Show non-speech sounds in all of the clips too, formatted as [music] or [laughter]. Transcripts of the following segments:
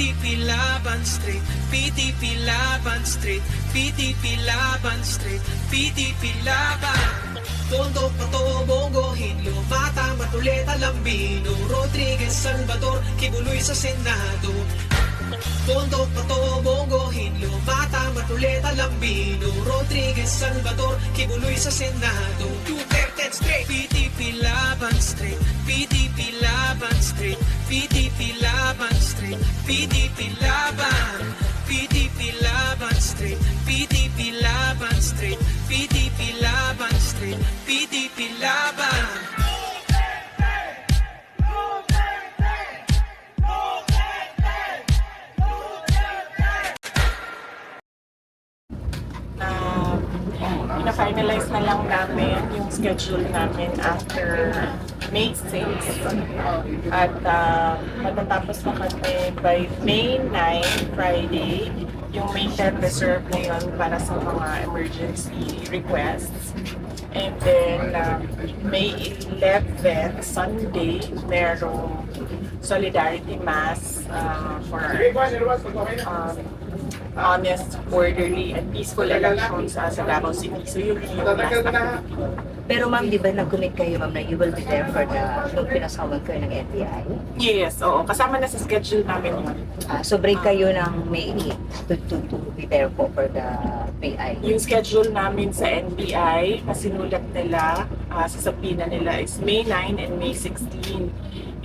PTP Laban Street, PTP Laban Street, PTP Laban Street, PTP Laban. Tondo, Pato, Bongo, Hinlo, Mata, Matuleta, Lambino, Rodriguez, Salvador, Kibuloy sa Senado. Tondo, Pato, Bongo, Hinlo, Mata, Matuleta, Lambino, Rodriguez, Salvador, Kibuloy sa Senado. Duterte straight, PTP Laban Street, PTP Laban Street, PTP Laban PTP Laban, PTP Laban Street, PTP Laban Street, PTP Laban Street, PTP Laban. uh, pina-finalize na lang namin yung schedule namin after May 6 at uh, matatapos na kami by May 9, Friday yung May 10 reserve na yun para sa mga emergency requests and then uh, May 11, Sunday merong Solidarity Mass uh, for um, honest, orderly, and peaceful elections uh, sa Davao City. So yun yung last activity. Pero ma'am, di ba nag-commit kayo ma'am na you will be there for the nung pinasawag kayo ng NBI? Yes, oo. Kasama na sa schedule namin yun. Ah, so break kayo ng May 8 to, to, to be there po for the PI. Yung schedule namin sa NBI, na sinulat nila, uh, sa subpoena nila is May 9 and May 16.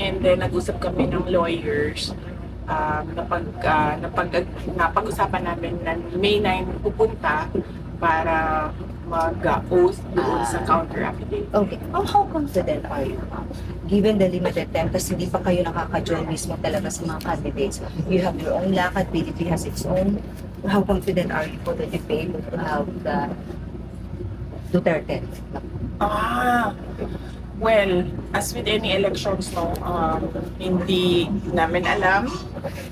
And then nag-usap kami ng lawyers um, napag, uh, napag, napag-usapan namin na May 9 pupunta para mag-oath doon sa counter affidavit. Okay. How confident are you? Given the limited time, kasi hindi pa kayo nakaka-join mismo talaga sa mga candidates. You have your own lakad, PDP has its own. How confident are you you be able to have the Duterte? Ah, well, as with any elections, no, um, hindi namin alam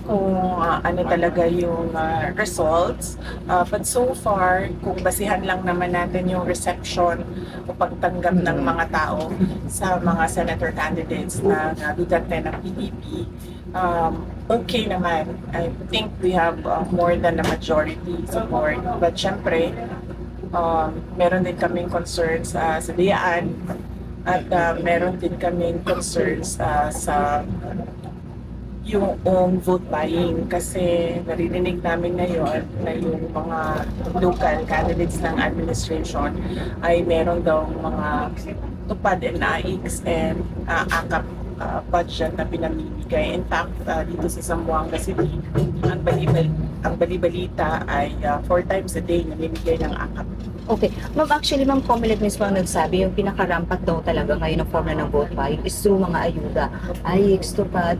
kung ah, ano talaga yung ah, results. Ah, but so far, kung basihan lang naman natin yung reception o pagtanggap ng mga tao sa mga senator candidates na na Duterte ng PDP, um, okay naman. I think we have ah, more than a majority support. But syempre, um, meron din kaming concerns ah, sa Diaan at ah, meron din kaming concerns ah, sa yung own vote buying kasi naririnig namin ngayon na yung mga local candidates ng administration ay meron daw mga tupad and AIX and uh, AKAP ah, budget na pinamimigay. In fact, ah, dito sa Zamboanga City, ang balibal ang balibalita ay ah, four times a day namimigay ng AKAP. Okay. Ma'am, actually, ma'am, Comelec mismo ang nagsabi, yung pinakarampat daw talaga ngayon ng form na ng vote buying is through mga ayuda. IX, tupad.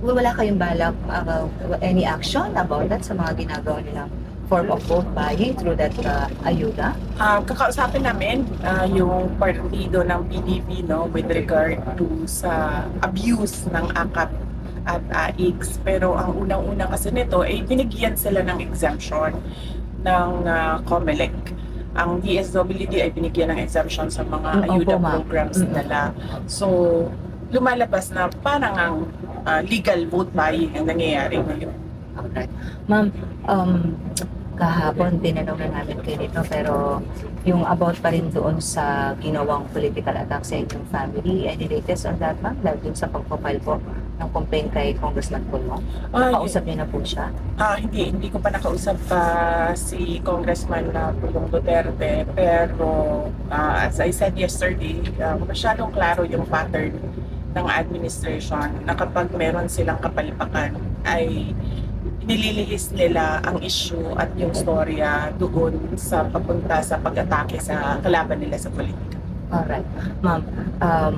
Wala kayong balak, uh, any action about that sa mga ginagawa nilang form of vote buying through that uh, ayuda? Ah, kakausapin namin ah, yung partido ng PDP no with regard to sa abuse ng AKAP at AX. Pero ang unang-una kasi nito ay binigyan sila ng exemption ng ah, COMELEC. Ang DSWD ay binigyan ng exemption sa mga Mm, ayuda ma'am. programs Mm. nila. So, lumalabas na parang ang ah, legal vote buying ang nangyayari ngayon. Alright. Ma'am, um, kahapon tinanong na namin kayo nito pero yung about pa rin doon sa ginawang political attack sa inyong family, any latest on that ma'am? Dahil dun sa pagpapile po ng complaint kay Congressman Pulmo. Ah, Nakausap niyo na po siya. Ah, hindi, hindi ko pa nakausap pa si Congressman na Pulong Duterte pero ah, as I said yesterday, ah, masyadong klaro yung pattern ng administration na kapag meron silang kapalipakan ay nililihis nila ang issue at yung storya doon sa papunta sa pag-atake sa kalaban nila sa politika. Alright. Ma'am, um,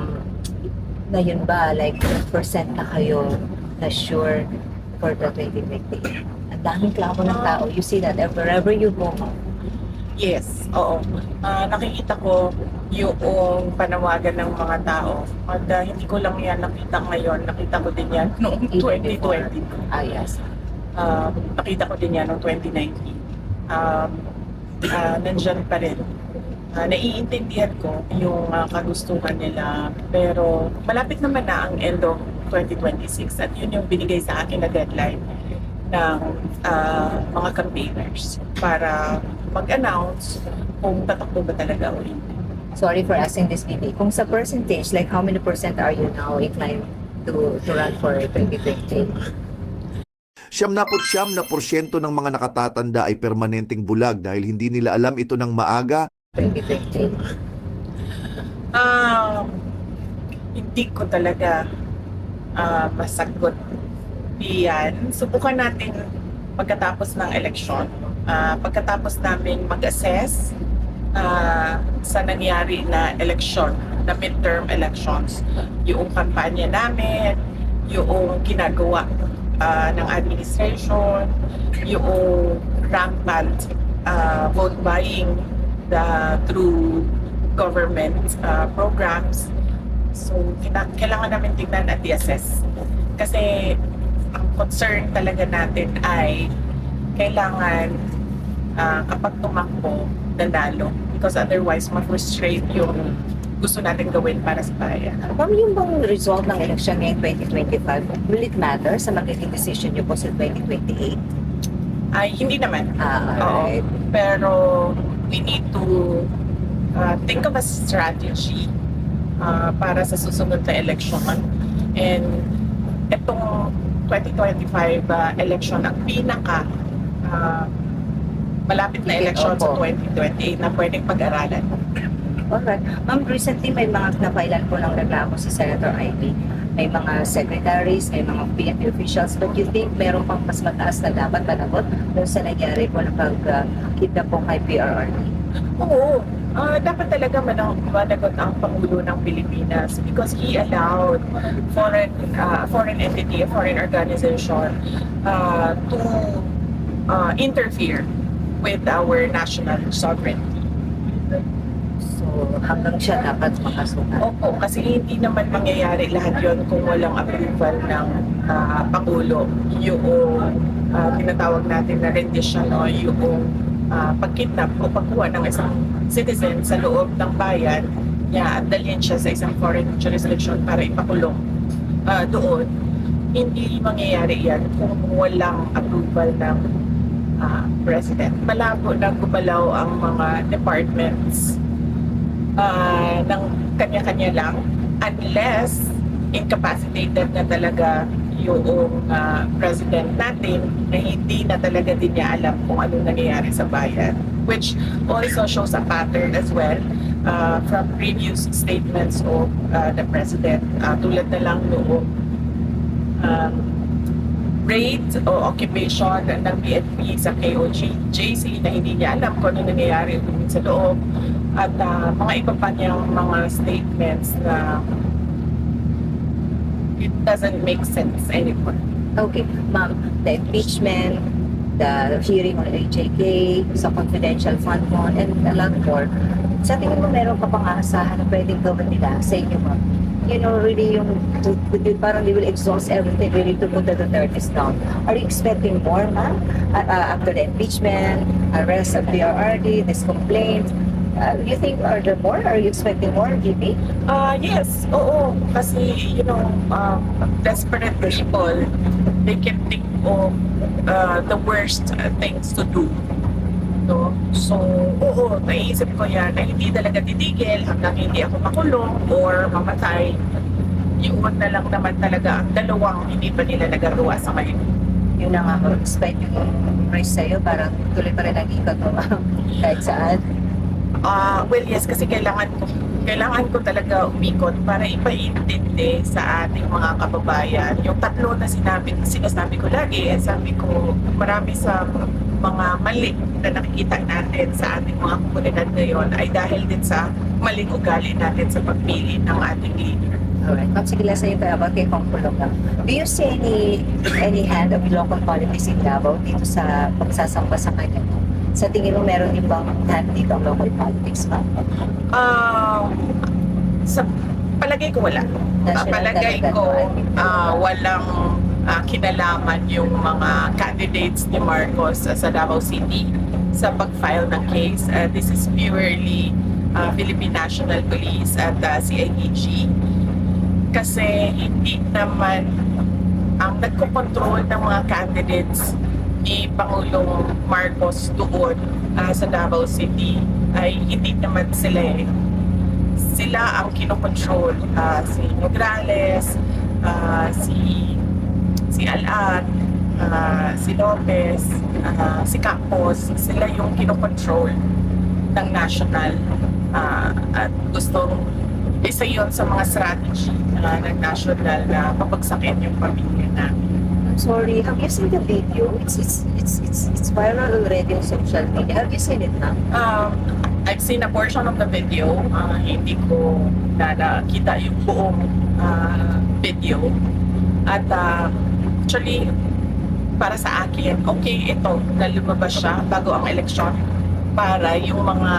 ngayon ba, like, percent na kayo na sure for the 2028? Ang daming klamo ng tao. You see that wherever you go. Yes, oo. Ah, nakikita ko yung panawagan ng mga tao. At ah, hindi ko lang yan nakita ngayon. Nakita ko din yan noong Even before. 2020. Ah, yes. Ah, nakita ko din yan noong 2019. Um, ah, nandyan pa rin. Ah, naiintindihan ko yung ah, kagustuhan nila. Pero malapit naman na ang end of 2026 at yun yung binigay sa akin na deadline ng ah, mga campaigners para mag-announce kung tatakbo ba talaga o hindi. Sorry for asking this, Bibi. Kung sa percentage, like how many percent are you now inclined to to run for 2020? Siyam na siyam na porsyento ng mga nakatatanda ay permanenteng bulag dahil hindi nila alam ito ng maaga 2020. Ah, hindi ko talaga ah, masagot yan. Subukan natin pagkatapos ng eleksyon. Ah, pagkatapos namin mag-assess ah, sa nangyari na eleksyon, na midterm elections, yung kampanya namin, yung ginagawa ah, ng administration, yung rampant ah, vote buying the, through government uh, programs. So, kailangan namin tignan at i-assess. Kasi ang concern talaga natin ay kailangan uh, kapag tumakbo, nanalo. Because otherwise, ma-frustrate yung gusto natin gawin para sa bayan. Ma'am, yung bang result ng election ngayong 2025, will it matter sa magiging decision niyo po sa 2028? Ay, hindi naman. Ah, Oo. alright. Pero we need to uh, think of a strategy uh, para sa susunod na election. And itong 2025 uh, election ang pinaka uh, malapit na election sa opo. 2028 na pwedeng pag-aralan. Alright. Ma'am, recently may mga napailan po ng reklamo si Senator Ivy. May mga secretaries, may mga PNP officials, but you think meron pang mas mataas na dapat managot doon sa nangyari po ng pag-kidnap po kay PRRD? Oo. Ah, dapat talaga managot ang Pangulo ng Pilipinas because he allowed foreign ah, foreign entity, a foreign organization ah, to ah, interfere with our national sovereignty. Hanggang siya dapat makasuhan. Opo, kasi hindi naman mangyayari lahat yon kung walang approval ng ah, Pangulo. Yung ah, tinatawag natin na rendition o yung ah, pagkidnap o pagkuha ng isang citizen sa loob ng bayan niya at dalhin siya sa isang foreign jurisdiction para ipakulong ah, doon. Hindi mangyayari yan kung walang approval ng ah, president. Malabo na gumalaw ang mga departments ah, ng kanya-kanya lang unless incapacitated na talaga yung ah, president natin na hindi na talaga din niya alam kung ano nangyayari sa bayan. Which also shows a pattern as well ah, from previous statements of ah, the president Ah, tulad na lang noong um, raid o occupation ng PNP sa KOG JC na hindi niya alam kung ano nangyayari sa loob at ah, mga iba pa niyang mga statements na it doesn't make sense anymore. Okay, ma'am, the impeachment, the hearing on AJK, sa confidential fund mo, and a lot more. Sa tingin mo, meron ka pang aasahan na pwedeng gawin nila sa inyo, ma'am? You know, really yung, parang they will exhaust everything really to put the Duterte's down. Are you expecting more, ma'am? Uh, uh, after the impeachment, arrest of PRRD, this complaint, uh, you think are there more? Are you expecting more, VP? Ah, yes, oo. Kasi, you know, um, desperate people, they can think of uh, the worst uh, things to do. No? So, oo, naisip ko yan na hindi talaga titigil hanggang hindi ako makulong or mamatay. Yun na lang naman talaga ang dalawang hindi pa nila nagagawa sa ngayon. Yun na nga, expect yung race sa'yo, parang tuloy pa rin ang ikot mo, [laughs] kahit saan. Ah, well, yes, kasi kailangan ko kailangan ko talaga umikot para ipaintindi sa ating mga kababayan. Yung tatlo na sinabi, sinasabi ko lagi, eh, sabi ko, marami sa mga mali na nakikita natin sa ating mga komunidad ngayon ay dahil din sa maling ugali natin sa pagpili ng ating leader. Alright. Ma'am, sige lang sa'yo tayo about kay Kong Pulong. Do you see any any hand of local politics in Davao dito sa pagsasamba sa kanya? Sa tingin mo, meron din bang hand dito ang local politics, ma'am? Ah, sa palagay ko wala. National palagay ko ah, walang ah, kinalaman yung mga candidates ni Marcos ah, sa Davao City sa pag-file ng case. Ah, this is purely ah, Philippine National Police at ah, CIDG kasi hindi naman ang nagko-control ng mga candidates ni Pangulong Marcos doon ah, sa Davao City ay hindi naman sila eh. Sila ang kinokontrol. Ah, si Nograles, ah, si si Alat, ah, si Lopez, ah, si Campos, sila yung kinokontrol ng national ah, at gustong isa yon sa mga strategy ah, ng national na papagsakin yung pamilya namin. I'm sorry, have you seen the video? It's it's it's it's, it's viral already on social media. Have you seen it now? Um, I've seen a portion of the video. Ah, hindi ko na nakita yung buong ah, video. At ah, actually, para sa akin, okay ito na siya bago ang eleksyon para yung mga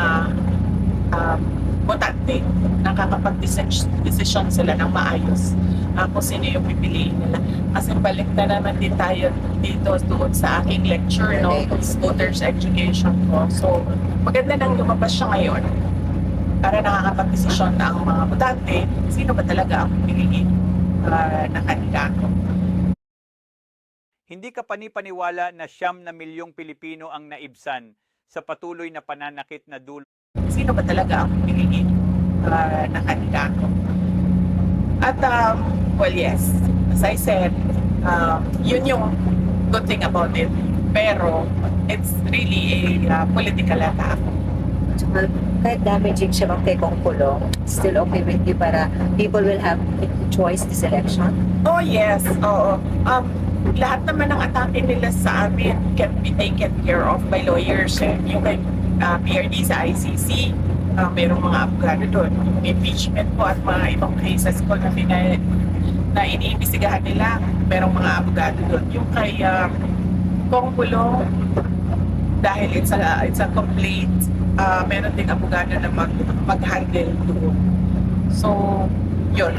um, botante nakakapag-decision sila ng maayos ah, kung sino yung pipiliin nila. Kasi balik na naman din tayo dito doon sa aking lecture, no? Voters education ko. So, maganda nang lumabas siya ngayon para nakakapag-desisyon na ang mga botante sino ba talaga ang pipiliin ah, na kandidato. Hindi ka panipaniwala na siyam na milyong Pilipino ang naibsan sa patuloy na pananakit na dulo sino ba talaga ang ah, na kandidato. At um, well yes, as I said, um, yun yung good thing about it. Pero it's really a uh, political attack. Tsaka, kahit damaging siya mang kay Kong Kulong, still okay with you para people will have choice this election? Oh yes, oo. Um, lahat naman ng atake nila sa amin can be taken care of by lawyers. Eh. Yung kay uh, PRD sa ICC, uh, merong mga abogado doon. Impeachment po at mga ibang cases ko na, pina, na iniimbestigahan nila, merong mga abogado doon. Yung kay uh, Kong Pulong, dahil it's a, it's a complaint, uh, meron ding abogado na mag, mag-handle doon. So, yun.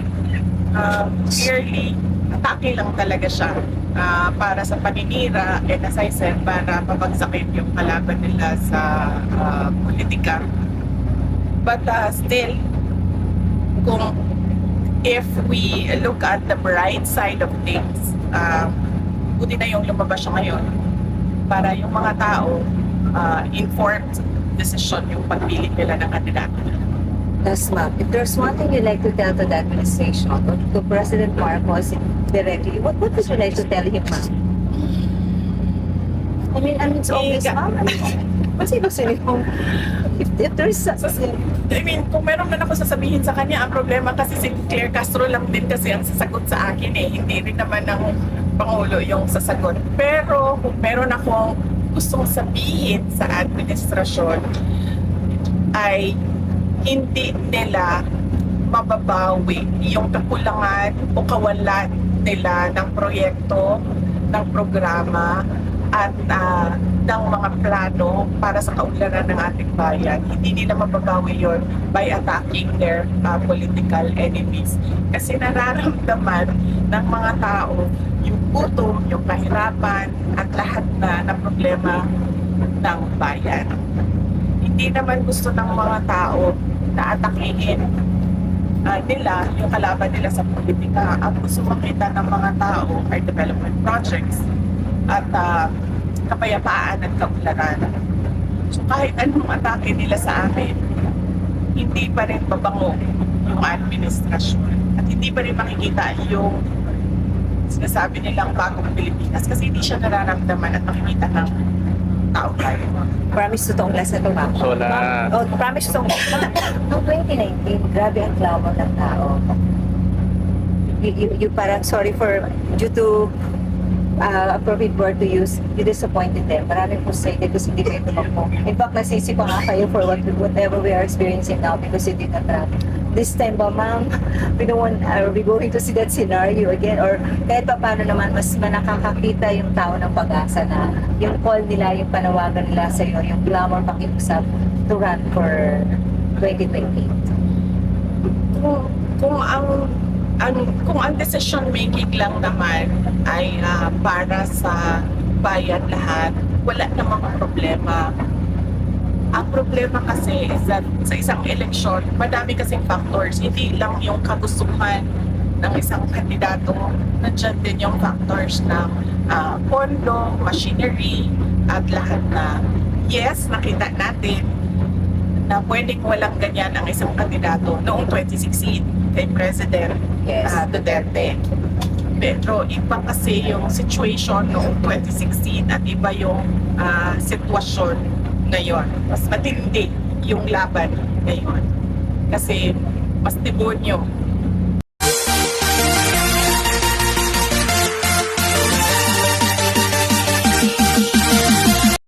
Uh, clearly, atake lang talaga siya ah, para sa paninira and as I said, para pabagsakin yung kalaban nila sa ah, politika. But uh, still, kung if we look at the bright side of things, uh, buti na yung lumabas siya ngayon para yung mga tao uh, informed decision yung pagpili nila ng kandidato. Yes, ma'am. If there's one thing you'd like to tell to the administration, or to President Marcos directly, what, what would you like to tell him, ma'am? I mean, I mean, it's obvious, ma'am. What's ibig sabihin? [laughs] If, if there's... Sa- I mean, kung meron man ako sasabihin sa kanya, ang problema kasi si Claire Castro lang din kasi ang sasagot sa akin eh. Hindi rin naman ng Pangulo yung sasagot. Pero kung meron akong gustong sabihin sa administrasyon, ay hindi nila mababawi yung kakulangan o kawalan nila ng proyekto, ng programa, at ah, ng mga plano para sa kaunlaran ng ating bayan. Hindi nila mababawi yon by attacking their ah, political enemies. Kasi nararamdaman ng mga tao yung gutom, yung kahirapan, at lahat na na problema ng bayan. Hindi naman gusto ng mga tao na atakihin ah, nila yung kalaban nila sa politika. Ang gusto makita ng mga tao ay development projects at ah, kapayapaan at kaunlaran. So kahit anong atake nila sa amin, hindi pa rin babango yung administrasyon. At hindi pa rin makikita yung sinasabi nilang bagong Pilipinas kasi hindi siya nararamdaman at makikita ng tao tayo. Promise totoong last na ito, ma'am. So, na- Oh, promise totoong Noong 2019, grabe ang klamo ng tao. You, you, you parang, sorry for, due to uh, appropriate word to use, you disappointed them. Maraming frustrated kasi hindi kayo tumakbo. In fact, nasisi pa nga kayo for what, whatever we are experiencing now because you did not run. This time ba, ma'am, we don't want, are we going to see that scenario again? Or kahit pa paano naman, mas manakakakita yung tao ng pag-asa na yung call nila, yung panawagan nila sa iyo, yung clamor pakiusap to run for 2028. kung kung ang ang kung ang decision making lang naman ay ah, para sa bayan lahat, wala namang problema. Ang problema kasi is that sa isang eleksyon, madami kasing factors. Hindi lang yung kagustuhan ng isang kandidato, nandiyan din yung factors ng ah, pondo, machinery, at lahat na yes, nakita natin na pwedeng walang ganyan ang isang kandidato noong 2016 kay President Yes. ah, Duterte. Pero iba kasi yung situation noong 2016 at iba yung ah, sitwasyon ngayon. Mas matindi yung laban ngayon. Kasi mas demonyo